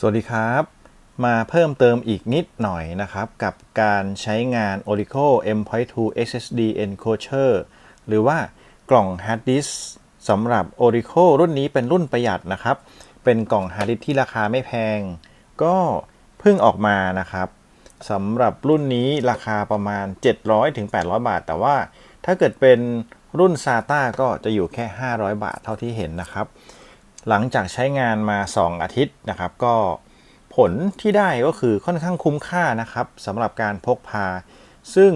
สวัสดีครับ มาเพิ่มเติมอีกนิดหน่อยนะครับ กับการใช้งาน Oracle M.2 SSD Encoder หรือว่ากล่อง Hard Disk สำหรับ Oracle รุ่นนี้เป็นรุ่นประหยัดนะครับ เป็นกล่อง Hard Disk ที่ราคาไม่แพง ก็เพิ่งออกมานะครับสำหรับรุ่นนี้ราคาประมาณ 700-800 บาท แต่ว่าถ้าเกิดเป็นรุ่น SATA ก็จะอยู่แค่ 500 บาทเท่าที่เห็นนะครับ หลังจากใช้งานมา 2 อาทิตย์นะครับ ก็ผลที่ได้ก็คือค่อนข้างคุ้มค่านะครับสำหรับการพกพา ซึ่ง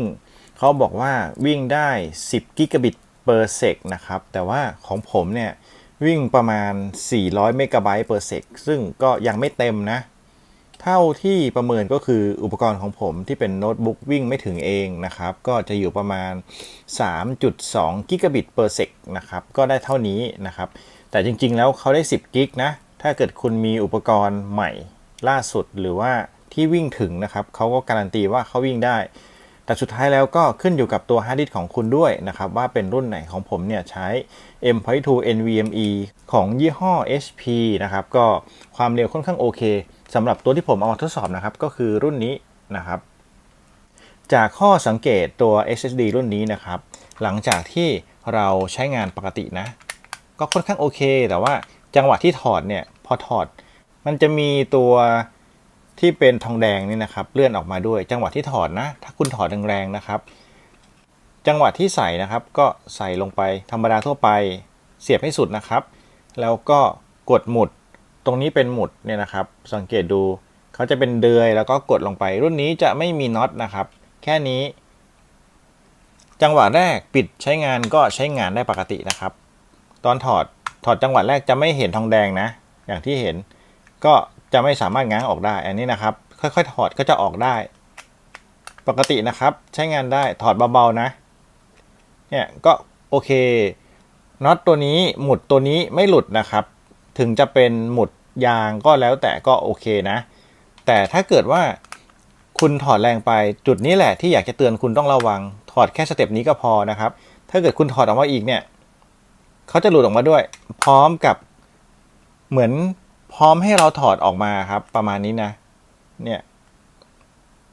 เขาบอกว่าวิ่งได้ 10 กิกะบิต per sec นะครับ แต่ว่าของผมเนี่ยวิ่งประมาณ 400 เมกะไบต์ per sec ซึ่งก็ยังไม่เต็มนะ เท่าที่ประเมินก็คืออุปกรณ์ของผมที่เป็นโน้ตบุ๊กวิ่งไม่ถึงเองนะครับ ก็จะอยู่ประมาณ 3.2 กิกะบิต per sec นะครับ ก็ได้เท่านี้นะครับ แต่จริงๆ แล้วเขาได้ 10 กิกนะ ถ้าเกิดคุณมีอุปกรณ์ใหม่ล่าสุดหรือว่าที่วิ่งถึงนะครับ เขาก็การันตีว่าเขาวิ่งได้ แต่สุดท้ายแล้วก็ขึ้นอยู่กับตัวฮาร์ดดิสก์ของคุณด้วยนะครับ ว่าเป็นรุ่นไหนของผมเนี่ยใช้ M.2 NVMe ของยี่ห้อ HP นะครับ ก็ความเร็วค่อนข้างโอเคสำหรับตัวที่ผมเอามาทดสอบนะครับ ก็คือรุ่นนี้นะครับ จากข้อสังเกตตัว SSD รุ่นนี้นะครับ หลังจากที่เราใช้งานปกตินะ ก็ค่อนข้างโอเค แต่ว่าจังหวะที่ถอดเนี่ยพอถอด มันจะมีตัวที่เป็นทองแดงนี่นะครับ เลื่อนออกมาด้วย จังหวะที่ถอดนะ ถ้าคุณถอดแรงๆนะครับ จังหวะที่ใส่นะครับ ก็ใส่ลงไปธรรมดาทั่วไปเสียบให้สุดนะครับ แล้วก็กดหมุดตรงนี้เป็นหมุดเนี่ยนะครับ สังเกตดูเขาจะเป็นเดือยแล้วก็กดลงไป รุ่นนี้จะไม่มีน็อตนะครับ แค่นี้ จังหวะแรกปิดใช้งานก็ใช้งานได้ปกตินะครับ ตอนถอดถอดจังหวะแรกจะไม่เห็นทองแดงนะ อย่างที่เห็นก็จะไม่สามารถง้างออกได้ อันนี้นะครับ ค่อยๆ ถอดก็จะออกได้ ปกตินะครับ ใช้งานได้ถอดเบาๆนะ เนี่ยก็โอเคน็อตตัวนี้หมุดตัวนี้ไม่หลุดนะครับ ถึงจะเป็นหมุดยางก็แล้วแต่ก็โอเคนะ แต่ถ้าเกิดว่าคุณถอดแรงไปจุดนี้แหละที่อยากจะเตือนคุณต้องระวัง ถอดแค่สเต็ปนี้ก็พอนะครับ ถ้าเกิดคุณถอดออกมาอีกเนี่ย เขาจะหลุดออกมาด้วย พร้อมกับเหมือนพร้อมให้เราถอดออกมาครับ ประมาณนี้นะ เนี่ย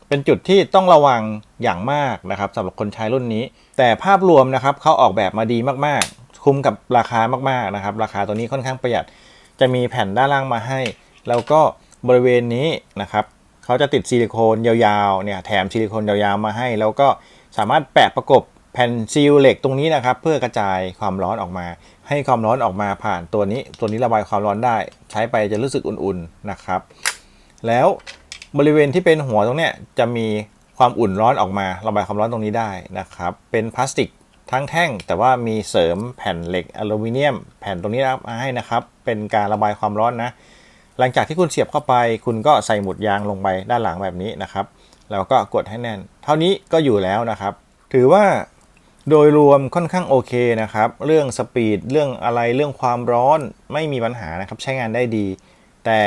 เป็นจุดที่ต้องระวังอย่างมากนะครับสำหรับคนใช้รุ่นนี้ แต่ภาพรวมนะครับเขาออกแบบมาดีมากๆ คุ้มกับราคามากๆนะครับ ราคาตัวนี้ค่อนข้างประหยัด จะมีแผ่นด้านล่างมาให้ แล้วก็บริเวณนี้นะครับเขาจะติดซิลิโคนยาวๆเนี่ยแถมซิลิโคนยาวๆมาให้ แล้วก็สามารถแปะประกบ ผ่นซีลเหล็กตรงนี้นะครับ เพื่อกระจายความร้อนออกมา ให้ความร้อนออกมาผ่านตัวนี้ ตัวนี้ระบายความร้อนได้ ใช้ไปจะรู้สึกอุ่นๆนะครับ แล้วบริเวณที่เป็นหัวตรงเนี้ยจะมีความอุ่นร้อนออกมา ระบายความร้อนตรงนี้ได้นะครับ เป็นพลาสติกทั้งแท่ง แต่ว่ามีเสริมแผ่นเหล็กอลูมิเนียม แผ่นตรงนี้มาให้นะครับ เป็นการระบายความร้อนนะ หลังจากที่คุณเสียบเข้าไป คุณก็ใส่หมุดยางลงไปด้านหลังแบบนี้นะครับ แล้วก็กดให้แน่น เท่านี้ก็อยู่แล้วนะครับ ถือว่า โดยรวมค่อนข้างโอเคนะครับ เรื่องสปีดเรื่องอะไรเรื่องความร้อนไม่มีปัญหานะครับ ใช้งานได้ดี แต่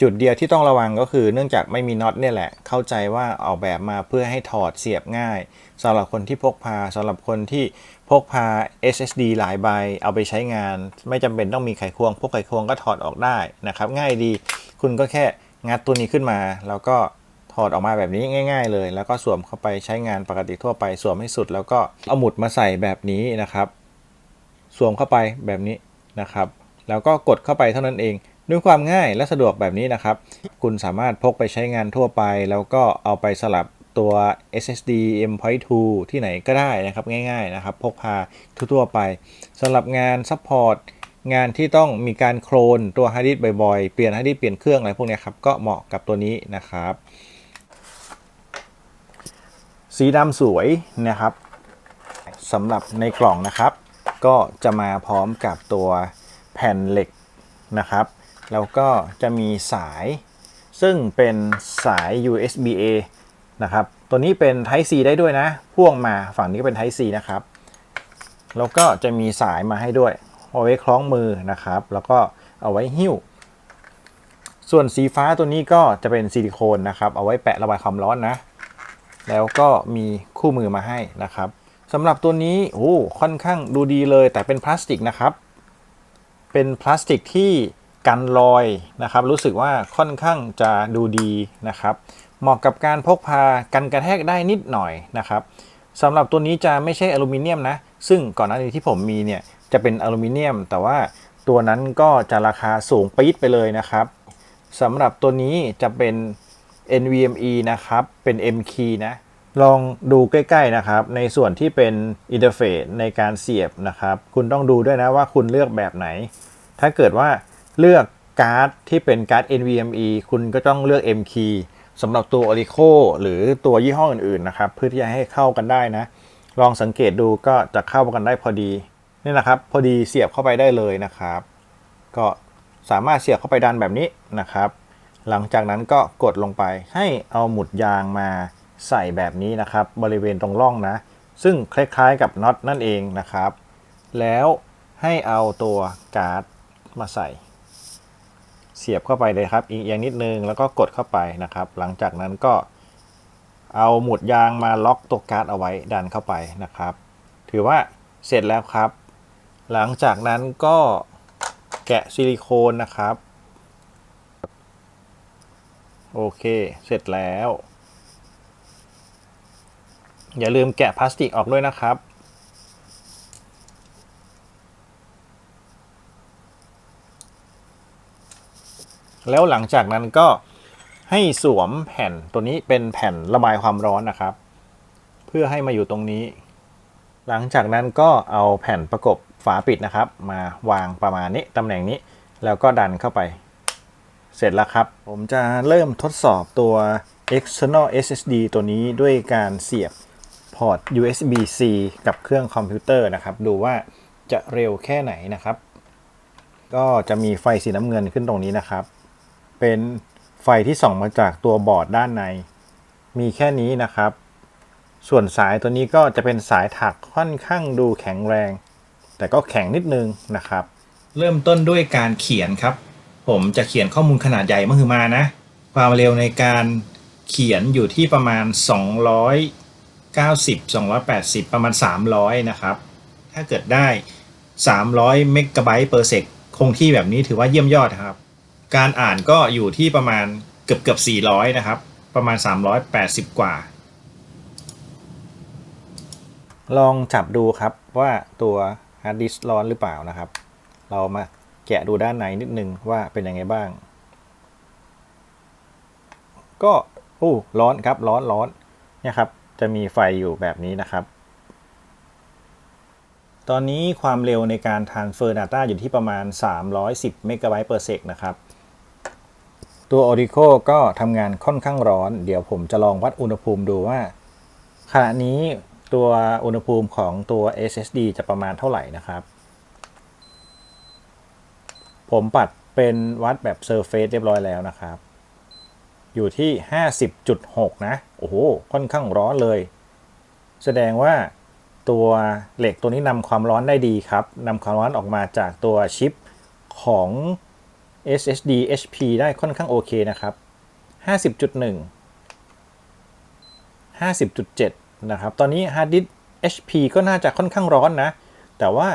จุดเดียวที่ต้องระวังก็คือเนื่องจากไม่มีน็อตเนี่ยแหละ เข้าใจว่าออกแบบมาเพื่อให้ถอดเสียบง่ายสำหรับคนที่พกพาสำหรับคนที่พกพา SSD หลายใบเอาไปใช้งาน ไม่จำเป็นต้องมีไขควงพกไขควงก็ถอดออกได้นะครับ ง่ายดี คุณก็แค่งัดตัวนี้ขึ้นมา แล้วก็ ถอดออกมาแบบนี้ง่าย ๆ เลย แล้วก็สวมเข้าไปใช้งานปกติทั่วไปสวมให้สุด แล้วก็เอาหมุดมาใส่แบบนี้นะครับ สวมเข้าไปแบบนี้นะครับ แล้วก็กดเข้าไปเท่านั้นเองด้วยความง่ายและสะดวกแบบนี้นะครับ คุณสามารถพกไปใช้งานทั่วไป แล้วก็เอาไปสลับตัว SSD M.2 ที่ไหนก็ได้นะครับง่าย ๆนะครับ พกพาทั่วไปสำหรับงานซัพพอร์ตงานที่ต้องมีการโคลนตัวฮาร์ดดิสก์บ่อยๆ เปลี่ยนฮาร์ดดิสก์เปลี่ยนเครื่องอะไรพวกนี้ครับ ก็เหมาะกับตัวนี้นะครับ สีดำสวยนะครับสำหรับในกล่องนะครับ ก็จะมาพร้อมกับตัวแผ่นเหล็กนะครับ แล้วก็จะมีสายซึ่งเป็นสาย USB A นะครับ ตัวนี้เป็น Type C ได้ด้วยนะ พ่วงมาฝั่งนี้ก็เป็น Type C นะครับ แล้วก็จะมีสายมาให้ด้วย เอาไว้คล้องมือนะครับ แล้วก็เอาไว้หิ้ว ส่วนสีฟ้าตัวนี้ก็จะเป็นซิลิโคนนะครับ เอาไว้แปะระบายความร้อนนะ แล้วก็มีคู่มือมาให้นะครับสำหรับตัวนี้โอ้ค่อนข้างดูดีเลย แต่เป็นพลาสติกนะครับ เป็นพลาสติกที่กันรอยนะครับ รู้สึกว่าค่อนข้างจะดูดีนะครับ เหมาะกับการพกพากันกระแทกได้นิดหน่อยนะครับสำหรับตัวนี้จะไม่ใช่อลูมิเนียมนะ ซึ่งก่อนหน้านี้ที่ผมมีเนี่ยจะเป็นอลูมิเนียม แต่ว่าตัวนั้นก็จะราคาสูงปี๊ดไปเลยนะครับสำหรับตัวนี้จะเป็น NVMe นะครับ เป็น M key นะ ลองดูใกล้ ๆ นะครับ ในส่วนที่เป็นอินเทอร์เฟซในการเสียบนะครับ คุณต้องดูด้วยนะว่าคุณเลือกแบบไหน ถ้าเกิดว่าเลือกการ์ดที่เป็นการ์ด NVMe คุณก็ต้องเลือก M key สำหรับตัว Orico หรือตัวยี่ห้ออื่นๆนะครับ เพื่อที่จะให้เข้ากันได้นะ ลองสังเกตดูก็จะเข้ากันได้พอดีนี่นะครับ พอดีเสียบเข้าไปได้เลยนะครับ ก็สามารถเสียบเข้าไปดันแบบนี้นะครับ หลังจากนั้นก็กดลงไปให้เอาหมุดยางมาใส่แบบนี้นะครับ บริเวณตรงร่องนะ ซึ่งคล้ายๆกับน็อตนั่นเองนะครับ แล้วให้เอาตัวการ์ดมาใส่ เสียบเข้าไปเลยครับอีกอย่างนิดนึงแล้วก็กดเข้าไปนะครับ หลังจากนั้นก็เอาหมุดยางมาล็อกตัวการ์ดเอาไว้ดันเข้าไปนะครับ ถือว่าเสร็จแล้วครับ หลังจากนั้นก็แกะซิลิโคนนะครับ โอเค เสร็จแล้ว อย่าลืมแกะพลาสติกออกด้วยนะครับ แล้วหลังจากนั้นก็ให้สวมแผ่นตัวนี้เป็นแผ่นระบายความร้อนนะครับ เพื่อให้มาอยู่ตรงนี้ หลังจากนั้นก็เอาแผ่นประกบฝาปิดนะครับ มาวางประมาณนี้ตำแหน่งนี้แล้วก็ดันเข้าไป เสร็จแล้วครับ ผมจะเริ่มทดสอบตัว external SSD ตัวนี้ด้วยการเสียบพอร์ต USB-C กับเครื่องคอมพิวเตอร์นะครับ ดูว่าจะเร็วแค่ไหนนะครับ ก็จะมีไฟสีน้ำเงินขึ้นตรงนี้นะครับ เป็นไฟที่ส่องมาจากตัวบอร์ดด้านใน มีแค่นี้นะครับ ส่วนสายตัวนี้ก็จะเป็นสายถักค่อนข้างดูแข็งแรง แต่ก็แข็งนิดนึงนะครับ เริ่มต้นด้วยการเขียนครับ ผมจะเขียนข้อมูลขนาดใหญ่มากมานะ ความเร็วในการเขียนอยู่ที่ประมาณ 290 280 ประมาณ 300 นะครับ ถ้าเกิดได้ 300 เมกะไบต์เปอร์เซกคงที่แบบนี้ถือว่าเยี่ยมยอดครับ การอ่านก็อยู่ที่ประมาณเกือบเกือบ400 นะครับ ประมาณ 380 กว่า ลองจับดูครับว่าตัวฮาร์ดดิสก์ร้อนหรือเปล่านะครับ เรามา แกะดูด้านในนิดนึงว่าเป็นยังไงบ้าง ก็โอ้ร้อนครับร้อนร้อนเนี่ยครับ จะมีไฟอยู่แบบนี้นะครับ ตอนนี้ความเร็วในการ transfer data อยู่ที่ประมาณ 310เมกะไบต์เปอร์เซกนะครับ ตัว Orico ก็ทำงานค่อนข้างร้อน เดี๋ยวผมจะลองวัดอุณหภูมิดูว่า ขณะนี้ตัวอุณหภูมิของตัว SSD จะประมาณเท่าไหร่นะครับ ผมปัดเป็นวัดแบบ Surface เรียบร้อยแล้วนะครับ อยู่ที่ 50.6 นะ โอ้โห ค่อนข้างร้อนเลย แสดงว่าตัวเหล็กตัวนี้นำความร้อนได้ดีครับนำความร้อนออกมาจากตัวชิปของ SSD HP ได้ค่อนข้างโอเคนะครับ 50.1 50.7 นะครับ ตอนนี้ hard disk HP ก็น่าจะค่อนข้างร้อนนะ แต่ว่า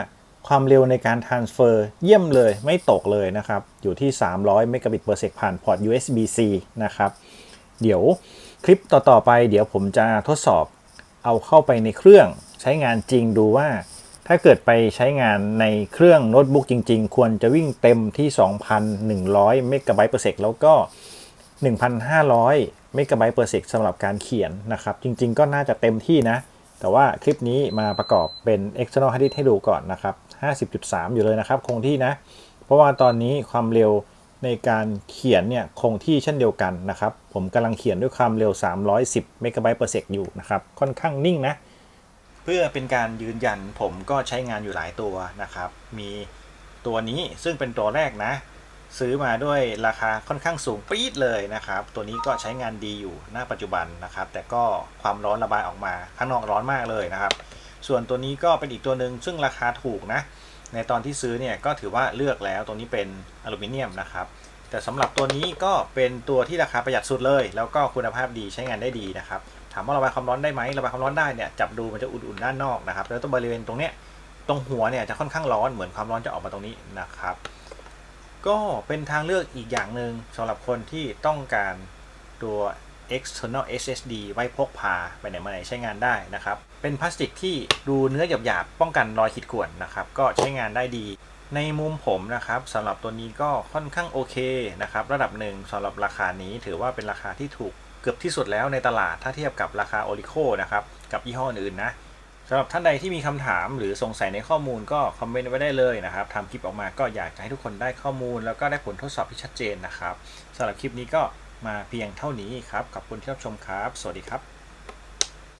ความเร็วในการ transfer เยี่ยมเลยไม่ตกเลยนะครับ อยู่ที่ 300 เมกะบิต per sec ผ่านพอร์ต USB-C นะครับ เดี๋ยวคลิปต่อ ๆ ไปเดี๋ยวผมจะทดสอบเอาเข้าไปในเครื่องใช้งานจริงดูว่า ถ้าเกิดไปใช้งานในเครื่องโน้ตบุ๊กจริง ๆ ควรจะวิ่งเต็มที่ 2,100 เมกะไบต์ per sec แล้วก็ 1,500 เมกะไบต์ per sec สำหรับการเขียนนะครับ จริง ๆ ก็น่าจะเต็มที่นะ แต่ว่าคลิปนี้มาประกอบเป็น external hard disk ให้ดูก่อนนะครับ 50.3 อยู่เลยนะครับ คงที่นะ เพราะว่าตอนนี้ความเร็วในการเขียนเนี่ยคงที่เช่นเดียวกันนะครับ ผมกำลังเขียนด้วยความเร็ว 310เมกะไบต์ per sec อยู่นะครับ ค่อนข้างนิ่งนะ เพื่อเป็นการยืนยันผมก็ใช้งานอยู่หลายตัวนะครับ มีตัวนี้ซึ่งเป็นตัวแรกนะ ซื้อมาด้วยราคาค่อนข้างสูงปี๊ดเลยนะครับ ตัวนี้ก็ใช้งานดีอยู่ณปัจจุบันนะครับ แต่ก็ความร้อนระบายออกมาข้างนอกร้อนมากเลยนะครับ ส่วนตัวนี้ก็เป็นอีกตัวหนึ่งซึ่งราคาถูกนะ ในตอนที่ซื้อเนี่ยก็ถือว่าเลือกแล้วตัวนี้เป็นอลูมิเนียมนะครับ แต่สำหรับตัวนี้ก็เป็นตัวที่ราคาประหยัดสุดเลย แล้วก็คุณภาพดีใช้งานได้ดีนะครับ ถามว่าระบายความร้อนได้ไหมระบายความร้อนได้เนี่ยจับดูมันจะอุ่นๆด้านนอกนะครับ แล้วตัวบริเวณตรงเนี้ยตรงหัวเนี่ยจะค่อนข้างร้อนเหมือนความร้อนจะออกมาตรงนี้นะครับ ก็เป็นทางเลือกอีกอย่างหนึ่งสำหรับคนที่ต้องการตัว external SSD ไว้พกพาไปไหนมาไหนใช้งานได้นะครับ เป็นพลาสติกที่ดูเนื้อหยาบๆ ป้องกันรอยขีดข่วนนะครับ ก็ใช้งานได้ดี ในมุมผมนะครับสำหรับตัวนี้ก็ค่อนข้างโอเคนะครับ ระดับหนึ่งสำหรับราคานี้ถือว่าเป็นราคาที่ถูกเกือบที่สุดแล้วในตลาดถ้าเทียบกับราคา o r i c o นะครับกับยี่ห้ออื่นๆนะสำหรับท่านใดที่มีคำถามหรือสงสัยในข้อมูลก็คอมเมนต์ไว้ได้เลยนะครับทำคลิปออกมาก็อยากจะให้ทุกคนได้ข้อมูล แล้วก็ได้ผลทดสอบที่ชัดเจนนะครับสำหรับคลิปนี้ก็ มาเพียงเท่านี้ครับขอบคุณที่รับชมครับ สวัสดีครับ